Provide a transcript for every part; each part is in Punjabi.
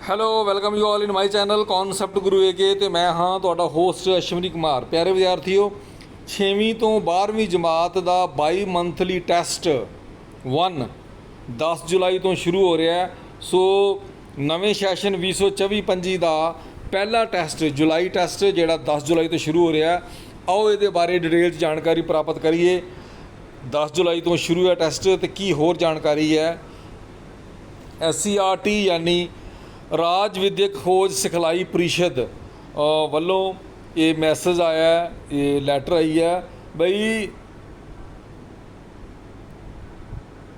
Hello welcome you all in my channel concept Guru AK ਤੇ ਮੈਂ ਹਾਂ ਤੁਹਾਡਾ ਹੋਸਟ ਅਸ਼ਵਨੀ ਕੁਮਾਰ। ਪਿਆਰੇ ਵਿਦਿਆਰਥੀਓ 6ਵੀਂ ਤੋਂ 12ਵੀਂ ਜਮਾਤ ਦਾ 22 ਮੰਥਲੀ ਟੈਸਟ 1 10 ਜੁਲਾਈ ਤੋਂ ਸ਼ੁਰੂ ਹੋ ਰਿਹਾ ਹੈ। ਸੋ ਨਵੇਂ ਸੈਸ਼ਨ 2024-25 ਦਾ ਪਹਿਲਾ ਟੈਸਟ ਜੁਲਾਈ ਟੈਸਟ ਜਿਹੜਾ 10 ਜੁਲਾਈ ਤੋਂ ਸ਼ੁਰੂ ਹੋ ਰਿਹਾ ਆਓ ਇਹਦੇ ਬਾਰੇ ਡਿਟੇਲ 'ਚ ਜਾਣਕਾਰੀ ਪ੍ਰਾਪਤ ਕਰੀਏ। 10 ਜੁਲਾਈ ਤੋਂ ਸ਼ੁਰੂ ਹੈ ਟੈਸਟ ਤੇ ਕੀ ਹੋਰ ਜਾਣਕਾਰੀ ਹੈ? ਐਸਸੀਆਰਟੀ ਯਾਨੀ ਰਾਜ ਵਿਦਿਅਕ ਖੋਜ ਸਿਖਲਾਈ ਪ੍ਰੀਸ਼ਦ ਵੱਲੋਂ ਇਹ ਮੈਸੇਜ ਆਇਆ ਇਹ ਲੈਟਰ ਆਈ ਹੈ ਬਈ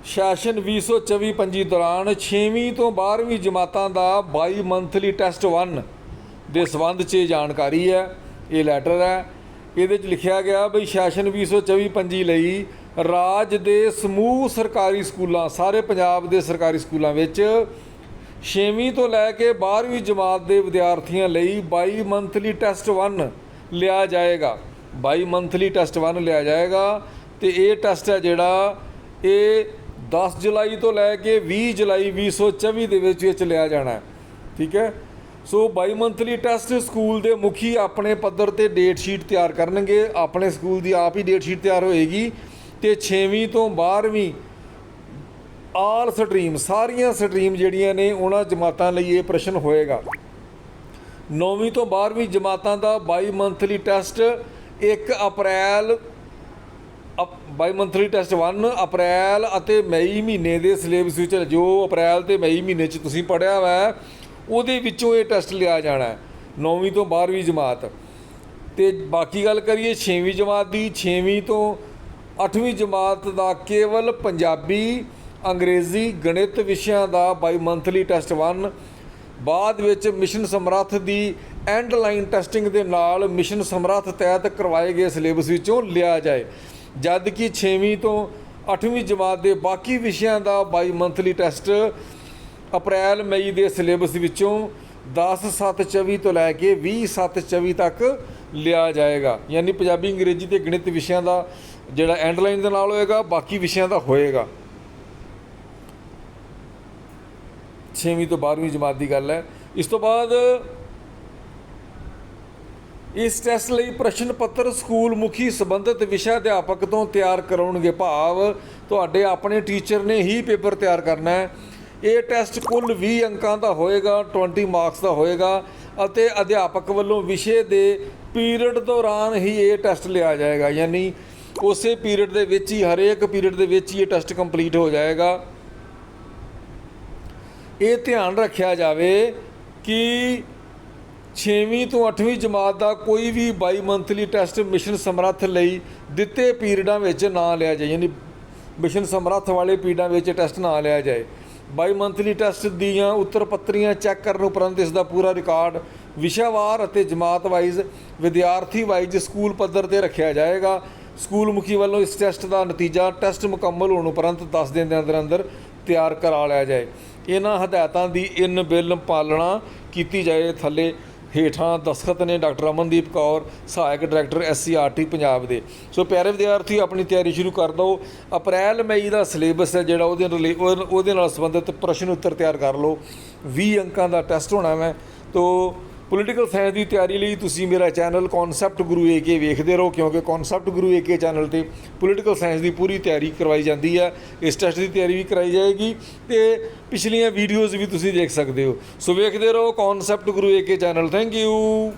ਸੈਸ਼ਨ 2024-25 ਦੌਰਾਨ 6ਵੀਂ ਤੋਂ 12ਵੀਂ ਜਮਾਤਾਂ ਦਾ ਬਾਈ ਮੰਥਲੀ ਟੈਸਟ 1 ਦੇ ਸੰਬੰਧ 'ਚ ਇਹ ਜਾਣਕਾਰੀ ਹੈ, ਇਹ ਲੈਟਰ ਹੈ। ਇਹਦੇ 'ਚ ਲਿਖਿਆ ਗਿਆ ਬਈ ਸੈਸ਼ਨ 2024-25 ਲਈ ਰਾਜ ਦੇ ਸਮੂਹ ਸਰਕਾਰੀ ਸਕੂਲਾਂ, ਸਾਰੇ ਪੰਜਾਬ ਦੇ ਸਰਕਾਰੀ ਸਕੂਲਾਂ ਵਿੱਚ 6ਵੀਂ ਤੋਂ ਲੈ ਕੇ 12ਵੀਂ ਜਮਾਤ ਦੇ ਵਿਦਿਆਰਥੀਆਂ ਲਈ 22 ਮੰਥਲੀ ਟੈਸਟ 1 ਲਿਆ ਜਾਏਗਾ। 22 ਮੰਥਲੀ ਟੈਸਟ 1 ਲਿਆ ਜਾਏਗਾ ਤੇ ਇਹ ਟੈਸਟ ਹੈ ਜਿਹੜਾ ਇਹ 10 ਜੁਲਾਈ ਤੋਂ ਲੈ ਕੇ 20 ਜੁਲਾਈ 2024 ਦੇ ਵਿੱਚ ਵਿੱਚ ਲਿਆ ਜਾਣਾ ਠੀਕ ਹੈ? ਸੋ 22 ਮੰਥਲੀ ਟੈਸਟ ਸਕੂਲ ਦੇ ਮੁਖੀ ਆਪਣੇ ਪੱਧਰ ਤੇ ਡੇਟ ਸ਼ੀਟ ਤਿਆਰ ਕਰਨਗੇ। ਆਪਣੇ ਸਕੂਲ ਦੀ ਆਪ ਹੀ ਡੇਟ ਸ਼ੀਟ ਤਿਆਰ ਹੋਏਗੀ ਤੇ 6ਵੀਂ ਤੋਂ 12ਵੀਂ ਆਲ ਸਟਰੀਮ, ਸਾਰੀਆਂ ਸਟਰੀਮ ਜਿਹੜੀਆਂ ਨੇ, ਉਹਨਾਂ ਜਮਾਤਾਂ ਲਈ ਇਹ ਪ੍ਰਸ਼ਨ ਹੋਏਗਾ। 9ਵੀਂ ਤੋਂ 12ਵੀਂ ਜਮਾਤਾਂ ਦਾ bimonthly test 1 April bimonthly test 1 April ਅਤੇ ਮਈ ਮਹੀਨੇ ਦੇ ਸਿਲੇਬਸ ਵਿੱਚ, ਜੋ ਅਪ੍ਰੈਲ ਤੇ ਮਈ ਮਹੀਨੇ ਚ ਤੁਸੀਂ ਪੜਿਆ ਵਾ, ਉਹਦੇ ਵਿੱਚੋਂ ਇਹ ਟੈਸਟ ਲਿਆ ਜਾਣਾ ਹੈ 9ਵੀਂ ਤੋਂ 12ਵੀਂ ਜਮਾਤ। ਤੇ ਬਾਕੀ ਗੱਲ ਕਰੀਏ 6ਵੀਂ ਜਮਾਤ ਦੀ 6ਵੀਂ ਤੋਂ 8ਵੀਂ ਜਮਾਤ ਦਾ ਕੇਵਲ ਪੰਜਾਬੀ ਅੰਗਰੇਜ਼ੀ ਗਣਿਤ ਵਿਸ਼ਿਆਂ ਦਾ ਬਾਈ ਮੰਥਲੀ ਟੈਸਟ 1 ਬਾਅਦ ਵਿੱਚ ਮਿਸ਼ਨ ਸਮਰੱਥ ਦੀ ਐਂਡ ਲਾਈਨ ਟੈਸਟਿੰਗ ਦੇ ਨਾਲ ਮਿਸ਼ਨ ਸਮਰੱਥ ਤਹਿਤ ਕਰਵਾਏ ਗਏ ਸਿਲੇਬਸ ਵਿੱਚੋਂ ਲਿਆ ਜਾਏ। ਜਦ ਕਿ 6ਵੀਂ ਤੋਂ 8ਵੀਂ ਜਮਾਤ ਦੇ ਬਾਕੀ ਵਿਸ਼ਿਆਂ ਦਾ ਬਾਈ ਮੰਥਲੀ ਟੈਸਟ ਅਪ੍ਰੈਲ, ਮਈ ਦੇ ਸਿਲੇਬਸ ਵਿੱਚੋਂ 10 7 24 ਤੋਂ ਲੈ ਕੇ 20 7 24 ਤੱਕ ਲਿਆ ਜਾਏਗਾ। ਯਾਨੀ ਪੰਜਾਬੀ ਅੰਗਰੇਜ਼ੀ ਤੇ ਗਣਿਤ ਵਿਸ਼ਿਆਂ ਦਾ ਜਿਹੜਾ ਐਂਡ ਲਾਈਨ ਦੇ ਨਾਲ ਹੋਏਗਾ, ਬਾਕੀ ਵਿਸ਼ਿਆਂ ਦਾ ਹੋਏਗਾ। 6ਵੀਂ ਤੋਂ 12ਵੀਂ ਜਮਾਤ ਦੀ ਗੱਲ ਹੈ। ਇਸ ਤੋਂ ਬਾਅਦ ਇਸ ਟੈਸਟ ਲਈ ਪ੍ਰਸ਼ਨ ਪੱਤਰ ਸਕੂਲ ਮੁਖੀ ਸੰਬੰਧਿਤ ਵਿਸ਼ਾ ਅਧਿਆਪਕ ਤੋਂ ਤਿਆਰ ਕਰਾਉਣਗੇ ਭਾਵ। ਤੁਹਾਡੇ ਆਪਣੇ ਟੀਚਰ ਨੇ ਹੀ ਪੇਪਰ ਤਿਆਰ ਕਰਨਾ ਹੈ। ਇਹ ਟੈਸਟ ਕੁੱਲ 20 ਅੰਕਾਂ ਦਾ ਹੋਏਗਾ 20 ਮਾਰਕਸ ਦਾ ਹੋਏਗਾ ਅਤੇ ਅਧਿਆਪਕ ਵੱਲੋਂ ਵਿਸ਼ੇ ਦੇ ਪੀਰੀਅਡ ਦੌਰਾਨ ਹੀ ਇਹ ਟੈਸਟ ਲਿਆ ਜਾਏਗਾ। ਯਾਨੀ ਉਸੇ ਪੀਰੀਅਡ ਦੇ ਵਿੱਚ ਹੀ, ਹਰੇਕ ਪੀਰੀਅਡ ਦੇ ਵਿੱਚ ਹੀ ਇਹ ਟੈਸਟ ਕੰਪਲੀਟ ਹੋ ਜਾਏਗਾ। ਇਹ ਧਿਆਨ ਰੱਖਿਆ ਜਾਵੇ ਕਿ 6ਵੀਂ ਤੋਂ 8ਵੀਂ ਜਮਾਤ ਦਾ ਕੋਈ ਵੀ bimonthly test mission Samarth ਲਈ ਦਿੱਤੇ ਪੀਰੀਅਡਾਂ ਵਿੱਚ ਨਾ ਲਿਆ ਜਾਏ, ਯਾਨੀ ਮਿਸ਼ਨ ਸਮਰੱਥ ਵਾਲੇ ਪੀਰੀਅਡਾਂ ਵਿੱਚ ਟੈਸਟ ਨਾ ਲਿਆ ਜਾਏ। ਬਾਈ ਮੰਥਲੀ ਟੈਸਟ ਦੀਆਂ ਉੱਤਰ ਪੱਤਰੀਆਂ ਚੈੱਕ ਕਰਨ ਉਪਰੰਤ ਇਸ ਦਾ ਪੂਰਾ ਰਿਕਾਰਡ ਵਿਸ਼ਾਵਾਰ ਅਤੇ ਜਮਾਤ ਵਾਈਜ਼ ਵਿਦਿਆਰਥੀ ਵਾਈਜ਼ ਸਕੂਲ ਪੱਧਰ ਤੇ ਰੱਖਿਆ ਜਾਏਗਾ। ਸਕੂਲ ਮੁਖੀ ਵੱਲੋਂ ਇਸ ਟੈਸਟ ਦਾ ਨਤੀਜਾ ਟੈਸਟ ਮੁਕੰਮਲ ਹੋਣ ਉਪਰੰਤ 10 ਦਿਨ ਦੇ ਅੰਦਰ ਅੰਦਰ ਤਿਆਰ ਕਰਾ ਲਿਆ ਜਾਏ। ਇਹਨਾਂ ਹਦਾਇਤਾਂ ਦੀ ਇਨ ਬਿੱਲ ਪਾਲਣਾ ਕੀਤੀ ਜਾਏ ਥੱਲੇ ਹੇਠਾਂ ਦਸਖਤ ਨੇ ਡਾਕਟਰ ਅਮਨਦੀਪ ਕੌਰ, ਸਹਾਇਕ ਡਾਇਰੈਕਟਰ ਐਸਸੀਆਰਟੀ ਪੰਜਾਬ ਦੇ। ਸੋ ਪਿਆਰੇ ਵਿਦਿਆਰਥੀ, ਆਪਣੀ ਤਿਆਰੀ ਸ਼ੁਰੂ ਕਰ ਦਿਓ। ਅਪ੍ਰੈਲ, ਮਈ ਦਾ ਸਿਲੇਬਸ ਹੈ ਜਿਹੜਾ ਉਹਦੇ ਨਾਲ ਉਹ- ਉਹਦੇ ਨਾਲ ਸੰਬੰਧਿਤ ਪ੍ਰਸ਼ਨ ਉੱਤਰ ਤਿਆਰ ਕਰ ਲਓ। 20 ਅੰਕਾਂ ਦਾ ਟੈਸਟ ਹੋਣਾ ਹੈ ਤੋ ਪੋਲੀਟੀਕਲ ਸਾਇੰਸ ਦੀ ਤਿਆਰੀ ਲਈ ਤੁਸੀਂ ਮੇਰਾ ਚੈਨਲ ਕਨਸੈਪਟ ਗੁਰੂ ਏਕੇ ਵੇਖਦੇ ਰਹੋ, ਕਿਉਂਕਿ ਕਨਸੈਪਟ ਗੁਰੂ ਏਕੇ ਚੈਨਲ ਤੇ ਪੋਲੀਟੀਕਲ ਸਾਇੰਸ ਦੀ ਪੂਰੀ ਤਿਆਰੀ ਕਰਵਾਈ ਜਾਂਦੀ ਹੈ ਇਸ ਟੈਸਟ ਦੀ ਤਿਆਰੀ ਵੀ ਕਰਾਈ ਜਾਏਗੀ ਤੇ ਪਿਛਲੀਆਂ ਵੀਡੀਓਜ਼ ਵੀ ਤੁਸੀਂ ਦੇਖ ਸਕਦੇ ਹੋ। ਸੋ ਵੇਖਦੇ ਰਹੋ concept Guru AK channel. Thank you